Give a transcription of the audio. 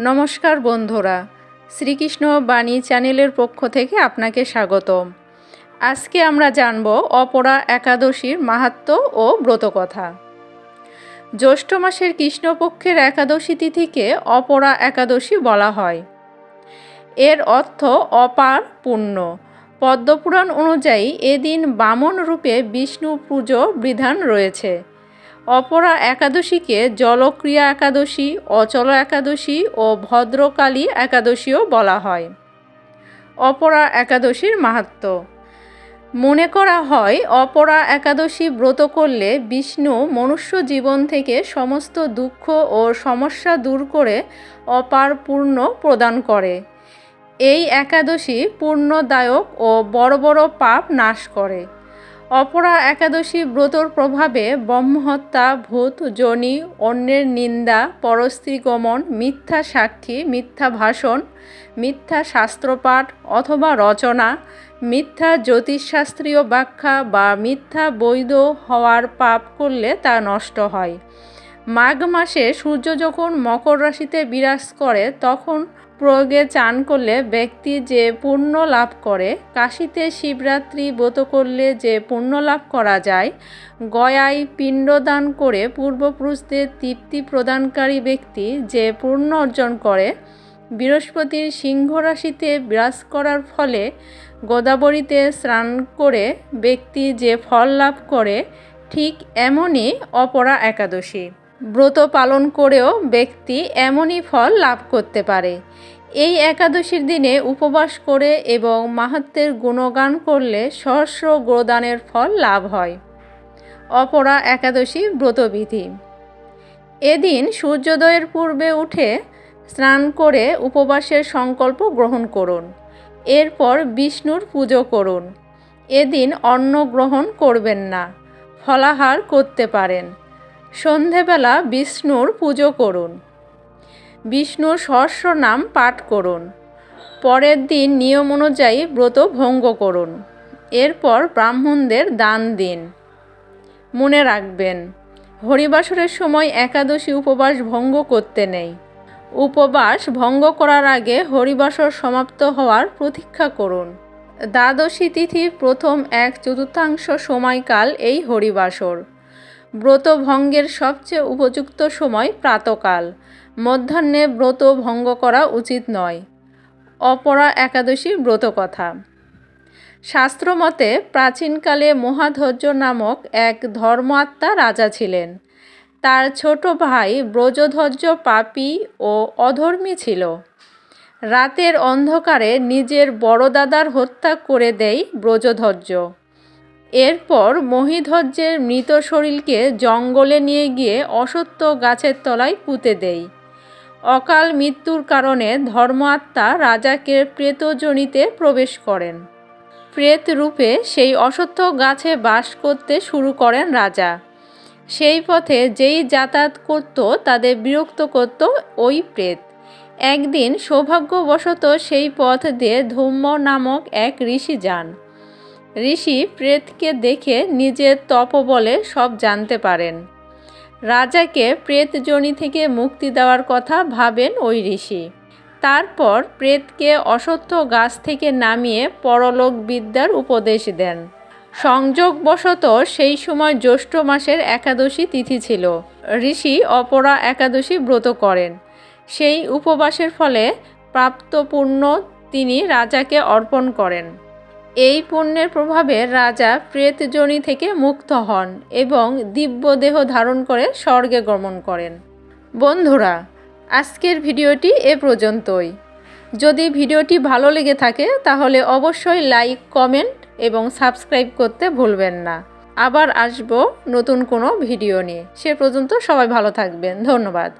নমস্কার বন্ধুরা, শ্রীকৃষ্ণ বাণী চ্যানেলের পক্ষ থেকে আপনাকে স্বাগতম। আজকে আমরা জানব অপরা একাদশীর মাহাত্ম্য ও ব্রতকথা। জ্যৈষ্ঠ মাসের কৃষ্ণপক্ষের একাদশী তিথিকে অপরা একাদশী বলা হয়। এর অর্থ অপার পুণ্য। পদ্মপুরাণ অনুযায়ী এদিন বামন রূপে বিষ্ণু পুজো বিধান রয়েছে। অপরা একাদশীকে জলক্রিয়া একাদশী, অচল একাদশী ও ভদ্রকালী একাদশীও বলা হয়। অপরা একাদশীর মাহাত্ম। মনে করা হয়, অপরা একাদশী ব্রত করলে বিষ্ণু মনুষ্য জীবন থেকে সমস্ত দুঃখ ও সমস্যা দূর করে অপার পূর্ণ প্রদান করে। এই একাদশী পূর্ণদায়ক ও বড় বড় পাপ নাশ করে। অপরা একাদশী ব্রতর প্রভাবে ব্রহ্মহত্যা, ভূত, জনি, অন্যের নিন্দা, পরস্ত্রীগমন, মিথ্যা সাক্ষী, মিথ্যা ভাষণ, মিথ্যা শাস্ত্রপাঠ অথবা রচনা, মিথ্যা জ্যোতিষশাস্ত্রীয় ব্যাখ্যা বা মিথ্যা বৈধ হওয়ার পাপ করলে তা নষ্ট হয়। মাঘ মাসে সূর্য যখন মকর রাশিতে বিরাজ করে, তখন প্রয়োগে চান করলে ব্যক্তি যে পুণ্য লাভ করে, কাশিতে শিবরাত্রি ব্রত করলে যে পুণ্য লাভ করা যায়, গয়ায় পিণ্ডদান করে পূর্বপুরুষদের তৃপ্তি প্রদানকারী ব্যক্তি যে পূর্ণ অর্জন করে, বৃহস্পতির সিংহ রাশিতে বিরাজ করার ফলে গোদাবরীতে স্নান করে ব্যক্তি যে ফল লাভ করে, ঠিক এমনই অপরা একাদশী। ব্রত পালন করেও ব্যক্তি এমনই ফল লাভ করতে পারে। এই একাদশীর দিনে উপবাস করে এবং মাহাত্মের গুণগান করলে সহস্র গোদানের ফল লাভ হয়। অপরা একাদশী ব্রতবিধি। এদিন সূর্যোদয়ের পূর্বে উঠে স্নান করে উপবাসের সংকল্প গ্রহণ করুন। এরপর বিষ্ণুর পুজো করুন। এদিন অন্ন গ্রহণ করবেন না, ফলাহার করতে পারেন। সন্ধেবেলা বিষ্ণুর পুজো করুন। বিষ্ণুর সহস্র নাম পাঠ করুন। পরের দিন নিয়ম অনুযায়ী ব্রত ভঙ্গ করুন। এরপর ব্রাহ্মণদের দান দিন। মনে রাখবেন, হরিবাসরের সময় একাদশী উপবাস ভঙ্গ করতে নেই। উপবাস ভঙ্গ করার আগে হরিবাসর সমাপ্ত হওয়ার প্রতীক্ষা করুন। দ্বাদশী তিথির প্রথম এক চতুর্থাংশ সময়কাল এই হরিবাসর। ব্রত ভঙ্গের সবচেয়ে উপযুক্ত সময় প্রাতকাল। মধ্যাহ্নে ব্রত ভঙ্গ করা উচিত নয়। অপরা একাদশী ব্রত কথা শাস্ত্রমতে প্রাচীনকালে মহাধৈর্য নামক এক ধর্মাত্মা রাজা ছিলেন। তার ছোট ভাই ব্রজধ্বর্য পাপী ও অধর্মী ছিল। রাতের অন্ধকারে নিজের বড় দাদার হত্যা করে দেয় ব্রজধ্বর্য এরপর মহিধ্বর্যের মৃত শরীরকে জঙ্গলে নিয়ে গিয়ে অসত্য গাছের তলায় পুঁতে দেয়। অকাল মৃত্যুর কারণে ধর্মাত্মা রাজাকে প্রেতজনিতে প্রবেশ করেন। প্রেত রূপে সেই অসত্য গাছে বাস করতে শুরু করেন রাজা। সেই পথে যেই যাতায়াত করত, তাদের বিরক্ত করত ওই প্রেত। একদিন সৌভাগ্যবশত সেই পথ দিয়ে ধূম্ম নামক এক ঋষি যান। ঋষি প্রেতকে দেখে নিজের তপবলে সব জানতে পারেন। রাজাকে প্রেতজনি থেকে মুক্তি দেওয়ার কথা ভাবেন ওই ঋষি। তারপর প্রেতকে অসত্য গাছ থেকে নামিয়ে পরলোক বিদ্যার উপদেশ দেন। সংযোগবশত সেই সময় জ্যৈষ্ঠ মাসের একাদশী তিথি ছিল। ঋষি অপরা একাদশী ব্রত করেন। সেই উপবাসের ফলে প্রাপ্ত পুণ্য তিনি রাজাকে অর্পণ করেন। এই পুণ্যের প্রভাবে রাজা প্রেতজনি থেকে মুক্ত হন এবং দিব্য দেহ ধারণ করে স্বর্গে গমন করেন। বন্ধুরা, আজকের ভিডিওটি এ পর্যন্তই। যদি ভিডিওটি ভালো লেগে থাকে, তাহলে অবশ্যই লাইক, কমেন্ট এবং সাবস্ক্রাইব করতে ভুলবেন না। আবার আসব নতুন কোনো ভিডিও নিয়ে। সে পর্যন্ত সবাই ভালো থাকবেন। ধন্যবাদ।